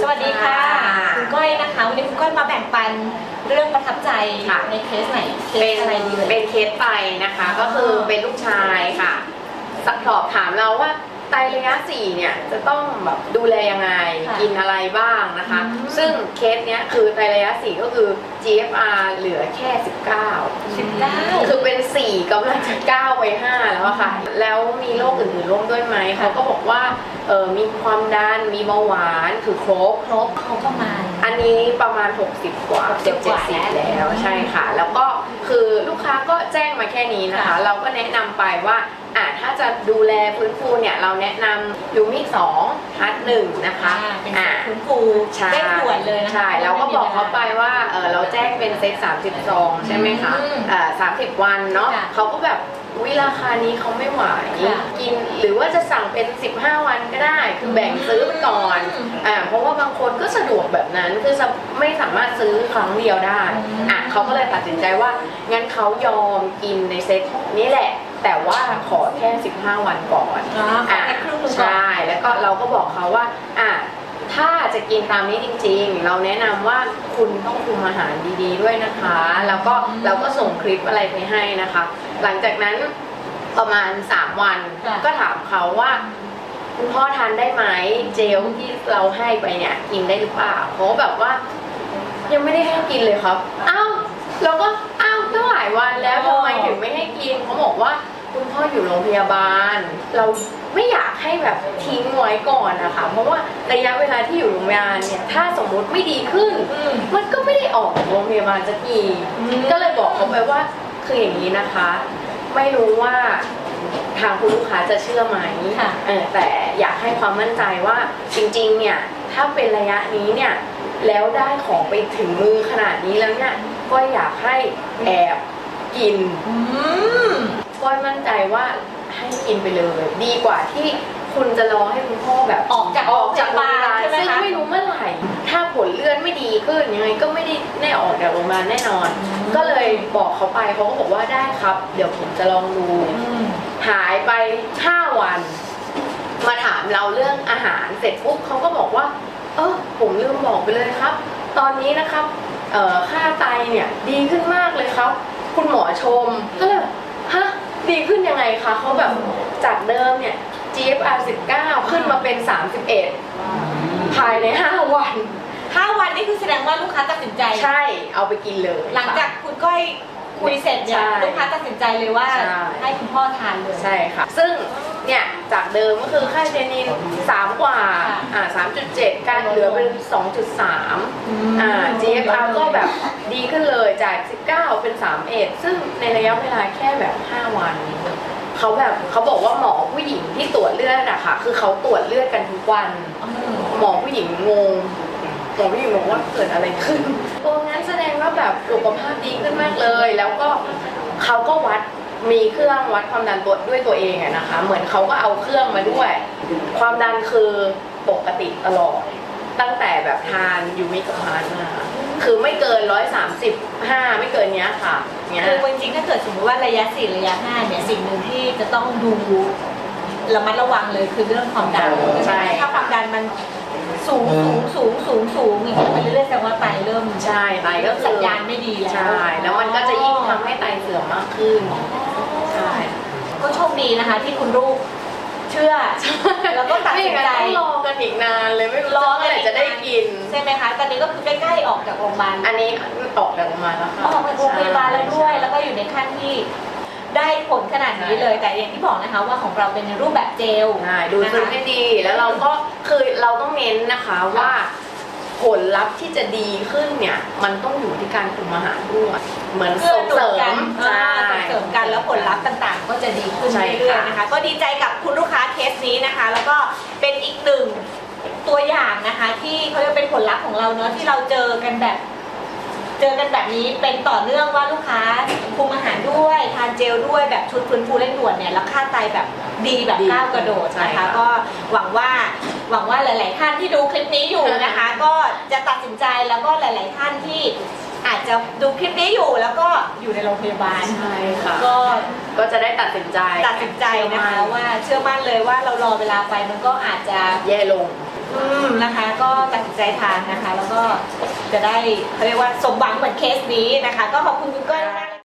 สวัสดีค่ะคุณก้อยนะคะวันนี้คุณก้อยมาแบ่งปันเรื่องประทับใจค่ะ ในเคสไหนเคเป็สนอะไรดีเลย เป็นเคสไตนะคะ ก็คือเป็นลูกชายค่ะสักสอบถามเราว่า ไตระยะ4เนี่ยจะต้องแบบดูแลยังไง ค่ะกินอะไรบ้างนะคะ อืม ซึ่งเคสเนี้ยคือไตระยะ 4 ก็คือ GFR เหลือแค่ 19 สิบเก้า คือเป็น 4กำลังจะก้าวไป5แล้วอะค่ะ แล้วมีโรคอื่นๆร่วมด้วยไหมค่ะ เขาก็บอกว่าเออมีความดันมีเบาหวานคือครบ ครบเขาประมาณ อันนี้ประมาณ 60 กว่า60เกือบกว่า70แล้วแล้วใช่ค่ะ แล้วก็คือลูกค้าก็แจ้งมาแค่นี้นะคะ ค่ะเราก็แนะนำไปว่า อะถ้าจะดูแลฟื้นฟูเนี่ยเราแนะนำยูมิ2ฮัทหนึ่งนะคะอ่าเป็นอะคุณฟูใช่เร่งด่วนเลยนะคะ ใช่เราก็บอกเขาไปว่าเออเราแจ้งเป็นเซต30ซองใช่ไหมคะอืมเอ่อ30วันเนาะค่ะเขาก็แบบวิราคานี้เขาไม่ไหวค่ะกินหรือว่าจะสั่งเป็น 15 วันก็ได้ คือแบ่งซื้อไปก่อนอืมอ่าเพราะว่าบางคนก็สะดวกแบบนั้นคือไม่สามารถซื้อครั้งเดียวได้อืม อะเขาก็เลยตัดสินใจว่างั้นเขายอมกินในเซตนี้แหละ แต่ว่าขอแค่ 15 วันก่อนอ๋อขอแค่ครึ่งหนึงก่อน ใช่ แล้วก็เราก็บอกเขาว่าอะถ้าจะกินตามนี้จริงๆ เราแนะนำว่าคุณต้องคุมอาหารดีๆด้วยนะคะ แล้วก็เราก็ส่งคลิปอะไรไปให้นะคะ หลังจากนั้นประมาณ 3 วันค่ะ ก็ถามเขาว่า คุณพ่อทานได้ไหมเจลที่เราให้ไปเนี่ยกินได้หรือเปล่าเขาก็แบบว่า ยังไม่ได้ให้กินเลยครับ อ้าวเราก็อ้าวตั้งหลายวันแล้วทำไมถึงไม่ให้กินเขาบอกว่าคุณพ่ออยู่โรงพยาบาล เราไม่อยากให้แบบทิ้งไว้ก่อนนะคะเพราะว่าระยะเวลาที่อยู่โรงพยาบาลเนี่ยถ้าสมมุติไม่ดีขึ้นอืมมันก็ไม่ได้ออกจากโรงพยาบาลสักทีอืมก็เลยบอกเขาไปว่าคืออย่างนี้นะคะ ไม่รู้ว่าทางคุณลูกค้าจะเชื่อไหมค่ะเออแต่อยากให้ความมั่นใจว่าจริงๆเนี่ยถ้าเป็นระยะนี้เนี่ย แล้วได้ของไปถึงมือขนาดนี้แล้วเนี่ยก็อยากให้แอบกินอืมก็มั่นใจว่าให้กินไปเลย ดีกว่าที่คุณจะรอให้คุณพ่อแบบออกจากออกจากโรงพยาบาลใช่ไหมคะซึ่งไม่รู้เมื่อไหร่ ถ้าผลเลือดไม่ดีขึ้นยังไงก็ไม่ได้แน่ออกจากโรงพยาบาลแน่นอน ก็เลยบอกเขาไปเขาก็บอกว่าได้ครับ เดี๋ยวผมจะลองดูอืมหายไป 5 วัน มาถามเราเรื่องอาหารเสร็จปุ๊บเขาก็บอกว่าเออผมลืมบอกไปเลยครับ ตอนนี้นะครับเอ่อค่าไตเนี่ยดีขึ้นมากเลยครับ คุณหมอชมก็เลยฮะดีขึ้นยังไงคะเขาแบบจากเดิมเนี่ย GFR 19 ขึ้นมาเป็น 31 ภายใน 5 วันห้าวันนี่คือแสดงว่าลูกค้าตัดสินใจ ใช่เอาไปกินเลย หลังจากคุณก้อย คุยเสร็จเนี่ยใช่ลูกค้าตัดสินใจเลยว่าใช่ ให้คุณพ่อทานเลย ใช่ค่ะ ซึ่งเนี่ยจากเดิมก็คือค่าเจนิน 3 กว่า ค่ะอ่า 3.7 การเหลือเป็น2.3 อ่า GFR ก็แบบดีขึ้นเลยจาก 19 เป็น 31 ซึ่งในระยะเวลาแค่แบบ 5 วัน เขาแบบเขาบอกว่าหมอผู้หญิงที่ตรวจเลือดอะค่ะ คือเขาตรวจเลือดกันทุกวันหมอผู้หญิงงง หมอผู้หญิงบอกว่าเกิดอะไรขึ้นโอ้งั้น แสดงว่าแบบสุขภาพดีขึ้นมากเลย แล้วก็เขาก็วัดมีเครื่องวัดความดันตัวด้วยตัวเองอะนะคะ เหมือนเขาก็เอาเครื่องมาด้วย ความดันคือปกติตลอด ตั้งแต่แบบทานยูมิกับพานมาคือไม่เกิน135ไม่เกินเนี้ยค่ะเนี้ยคือจริงๆถ้าเกิดสมมติว่าระยะสี่ระยะห้าเนี่ยสิ่งหนึ่งที่จะต้องดูระมัดระวังเลยคือเรื่องความดันใช่ถ้าความดันมัน สูงสูงสูงสูงสูงอย่างเงี้ยมันเรื่อยๆแสดงว่าไตเริ่มใช่ไตก็คือสัญญาณไม่ดีแล้วใช่แล้วมันก็จะยิ่งทำให้ไตเสื่อมมากขึ้นใช่ก็โชคดีนะคะ ที่คุณลูกเชื่อ แล้วก็ตัดไม่อสิย่านงนั้นใจ ต้องรอกันอีกนานเลยไม่รู้รอเมื่อไหร่จะได้กิน ใช่ไหมคะ ตอนนี้ก็คือใกล้ๆออกจากโรงพยาบาล อันนี้ออกจากโรงพยาบาลแล้วค่ะออกจากโรงพยาบาลแล้วด้วย แล้วก็อยู่ในขั้นที่ ได้ผลขนาดนี้เลย แต่อย่างที่บอกนะคะว่าของเราเป็นในรูปแบบเจลใช่ดูซึมนะคะได้ดีแล้วเราก็คือเราต้องเน้นนะคะว่าผลลัพธ์ที่จะดีขึ้นเนี่ย มันต้องอยู่ที่การคุมอาหารด้วยเหมือนเพื่อส่งหนุเสนริกันมอ่าส่งเสริมกันแล้วผลลัพธ์ต่างๆ ก็จะดีขึ้นใช่เรื่อยค่ะๆนะคะ ก็ดีใจกับคุณลูกค้าเคสนี้นะคะ แล้วก็เป็นอีกหนึ่งตัวอย่างนะคะ ที่เขาเรียกเป็นผลลัพธ์ของเราเนอะที่เราเจอกันแบบ เจอกันแบบนี้เป็นต่อเนื่องว่าลูกค้าคุมอาหารด้วย ทานเจลด้วยแบบชุดฟื้นฟูเร่งด่วนเนี่ยแล้วค่าไตแบบดีแบบดีก้าวกระโดดใช่นะคะค่ะก็หวังว่าหวังว่าหลาย ๆ ท่านที่ดูคลิปนี้อยู่นะคะ ก็จะตัดสินใจแล้วก็หลาย ๆ ท่านที่อาจจะดูคลิปนี้อยู่แล้วก็อยู่ในโรงพยาบาล ใช่ค่ะ ก็ ก็จะได้ตัดสินใจตัดสินใจนะคะว่าเชื่อมั่นเลยว่าเรารอเวลาไปมันก็อาจจะแย่ลง อืมนะคะก็ตัดสินใจทานนะคะ แล้วก็จะได้เขาเรียกว่าสมหวังเหมือนเคสนี้นะคะ ก็ขอบคุณคุณก้อยมากเลย